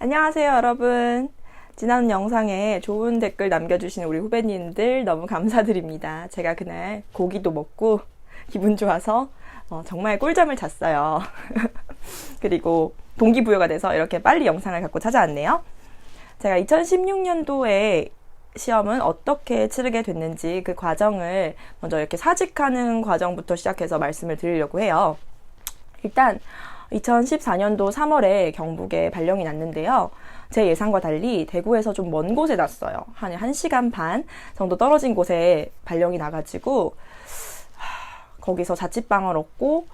안녕하세요, 여러분. 지난 영상에 좋은 댓글 남겨주신 우리 후배님들 너무 감사드립니다. 제가 그날 고기도 먹고 기분 좋아서 어, 정말 꿀잠을 잤어요. 그리고 동기부여가 돼서 이렇게 빨리 영상을 갖고 찾아왔네요. 제가 2016년도에 시험은 어떻게 치르게 됐는지 그 과정을 먼저 이렇게 사직하는 과정부터 시작해서 말씀을 드리려고 해요. 일단 2014년도 3월에 경북에 발령이 났는데요. 제 예상과 달리 대구에서 좀 먼 곳에 났어요. 한 1시간 반 정도 떨어진 곳에 발령이 나가지고 거기서 자취방을 얻고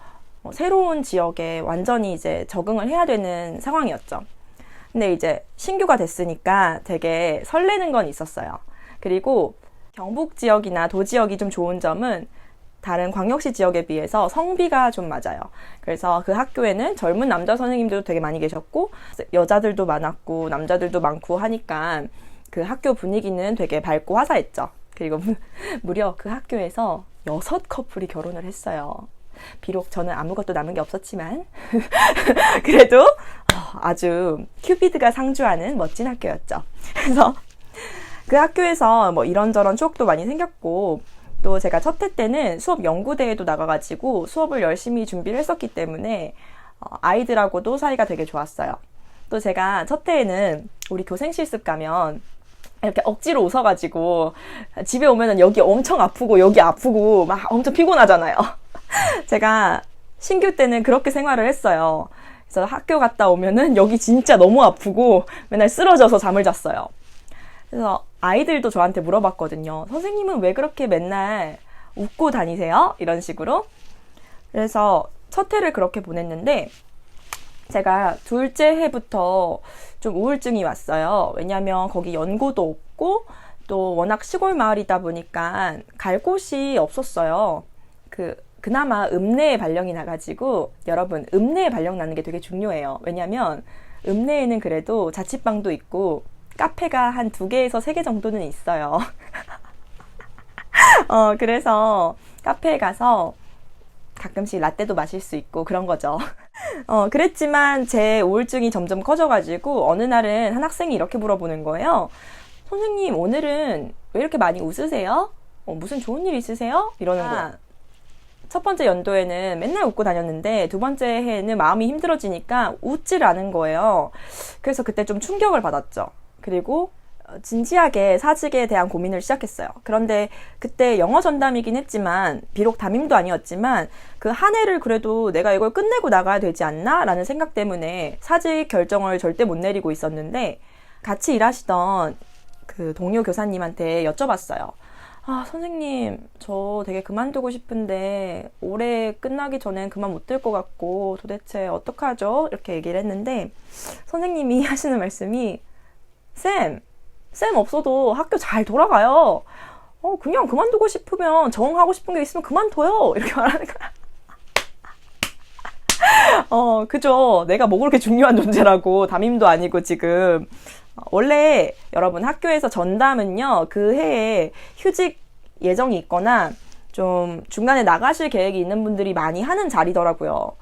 어, 새로운 지역에 완전히 이제 적응을 해야 되는 상황이었죠. 근데 이제 신규가 됐으니까 되게 설레는 건 있었어요. 그리고 경북 지역이나 도 지역이 좀 좋은 점은 다른 광역시 지역에 비해서 성비가 좀 맞아요. 그래서 그 학교에는 젊은 남자 선생님들도 되게 많이 계셨고 여자들도 많았고 남자들도 많고 하니까 그 학교 분위기는 되게 밝고 화사했죠. 그리고 무려 그 학교에서 여섯 커플이 결혼을 했어요. 비록 저는 아무것도 남은 게 없었지만 그래도 어, 아주 큐피드가 상주하는 멋진 학교였죠. 그래서 그 학교에서 뭐 이런저런 추억도 많이 생겼고 또 제가 첫 해 때는 수업 연구대회도 나가가지고 수업을 열심히 준비를 했었기 때문에 어, 아이들하고도 사이가 되게 좋았어요. 또 제가 첫 해에는 우리 교생 실습 가면 이렇게 억지로 웃어가지고 집에 오면은 여기 엄청 아프고 여기 아프고 막 엄청 피곤하잖아요. 제가 신규 때는 그렇게 생활을 했어요. 그래서 학교 갔다 오면은 여기 진짜 너무 아프고 맨날 쓰러져서 잠을 잤어요. 그래서 아이들도 저한테 물어봤거든요. 선생님은 왜 그렇게 맨날 웃고 다니세요? 이런 식으로. 그래서 첫 해를 그렇게 보냈는데 제가 둘째 해부터 좀 우울증이 왔어요. 왜냐면 거기 연고도 없고 또 워낙 시골 마을이다 보니까 갈 곳이 없었어요. 그 그나마 읍내에 발령이 나가지고 여러분 읍내에 발령 나는 게 되게 중요해요. 왜냐면 읍내에는 그래도 자취방도 있고 카페가 한 두 개에서 세 개 정도는 있어요. 어, 그래서 카페에 가서 가끔씩 라떼도 마실 수 있고 그런 거죠. 어, 그랬지만 제 우울증이 점점 커져가지고 어느 날은 한 학생이 이렇게 물어보는 거예요. 선생님, 오늘은 왜 이렇게 많이 웃으세요? 어, 무슨 좋은 일 있으세요? 이러는 거야. 첫 번째 연도에는 맨날 웃고 다녔는데 두 번째 해에는 마음이 힘들어지니까 웃질 않은 거예요. 그래서 그때 좀 충격을 받았죠. 그리고 어, 진지하게 사직에 대한 고민을 시작했어요. 그런데 그때 영어 전담이긴 했지만 비록 담임도 아니었지만 그 한 해를 그래도 내가 이걸 끝내고 나가야 되지 않나? 라는 생각 때문에 사직 결정을 절대 못 내리고 있었는데 같이 일하시던 그 동료 교사님한테 여쭤봤어요. 아, 선생님, 저 되게 그만두고 싶은데 올해 끝나기 전엔 그만 못될것 같고 도대체 어떡하죠? 이렇게 얘기를 했는데 선생님이 하시는 말씀이 쌤, 쌤 없어도 학교 잘 돌아가요. 어, 그냥 그만두고 싶으면 정하고 싶은 게 있으면 그만둬요. 이렇게 말하는 거야. 어, 그죠. 내가 뭐 그렇게 중요한 존재라고. 담임도 아니고 지금. 원래 여러분 학교에서 전담은요, 그 해에 휴직 예정이 있거나 좀 중간에 나가실 계획이 있는 분들이 많이 하는 자리더라고요.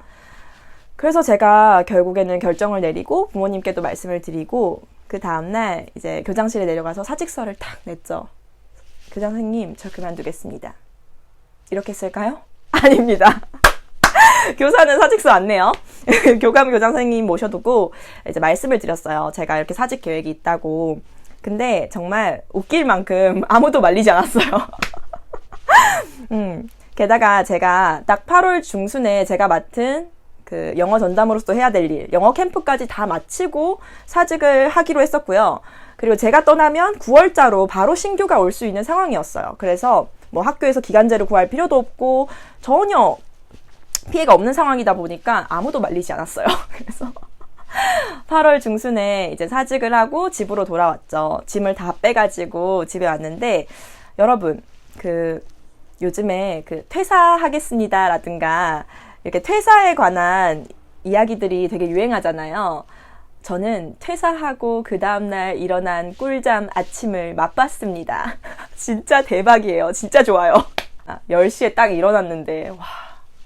그래서 제가 결국에는 결정을 내리고 부모님께도 말씀을 드리고 그 다음날 이제 교장실에 내려가서 사직서를 탁 냈죠. 교장 선생님, 저 그만두겠습니다. 이렇게 쓸까요? 아닙니다. 교사는 사직서 안 내요. 교감 교장 선생님 모셔두고 이제 말씀을 드렸어요. 제가 이렇게 사직 계획이 있다고. 근데 정말 웃길 만큼 아무도 말리지 않았어요. 음, 게다가 제가 딱 8월 중순에 제가 맡은 그 영어 전담으로서 해야 될 일, 영어 캠프까지 다 마치고 사직을 하기로 했었고요. 그리고 제가 떠나면 9월자로 바로 신규가 올 수 있는 상황이었어요. 그래서 뭐 학교에서 기간제를 구할 필요도 없고 전혀 피해가 없는 상황이다 보니까 아무도 말리지 않았어요. 그래서 8월 중순에 이제 사직을 하고 집으로 돌아왔죠. 짐을 다 빼가지고 집에 왔는데 여러분 그 요즘에 그 퇴사하겠습니다라든가 이렇게 퇴사에 관한 이야기들이 되게 유행하잖아요. 저는 퇴사하고 그 다음날 일어난 꿀잠 아침을 맛봤습니다. 진짜 대박이에요. 진짜 좋아요. 10시에 딱 일어났는데, 와.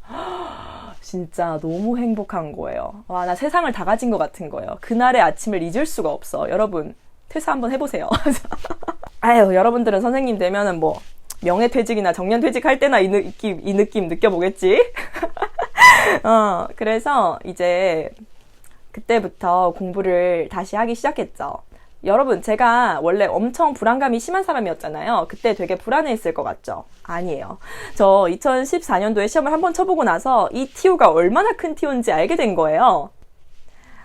진짜 너무 행복한 거예요. 와, 나 세상을 다 가진 것 같은 거예요. 그날의 아침을 잊을 수가 없어. 여러분, 퇴사 한번 해보세요. 아유, 여러분들은 선생님 되면은 뭐, 명예퇴직이나 정년퇴직 할 때나 이 느낌, 이 느낌 느껴보겠지? 어, 그래서 이제 그때부터 공부를 다시 하기 시작했죠. 여러분, 제가 원래 엄청 불안감이 심한 사람이었잖아요. 그때 되게 불안해했을 것 같죠? 아니에요. 저 2014년도에 시험을 한번 쳐보고 나서 이 티오가 얼마나 큰 티오인지 알게 된 거예요.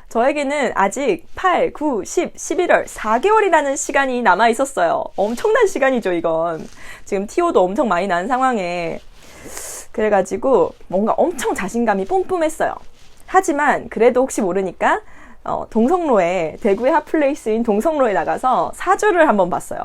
저에게는 아직 8, 9, 10, 11월 4개월이라는 시간이 남아 있었어요. 엄청난 시간이죠, 이건. 지금 티오도 엄청 많이 난 상황에. 그래가지고 뭔가 엄청 자신감이 뿜뿜했어요. 하지만 그래도 혹시 모르니까 어, 동성로에 대구의 핫플레이스인 동성로에 나가서 사주를 한번 봤어요.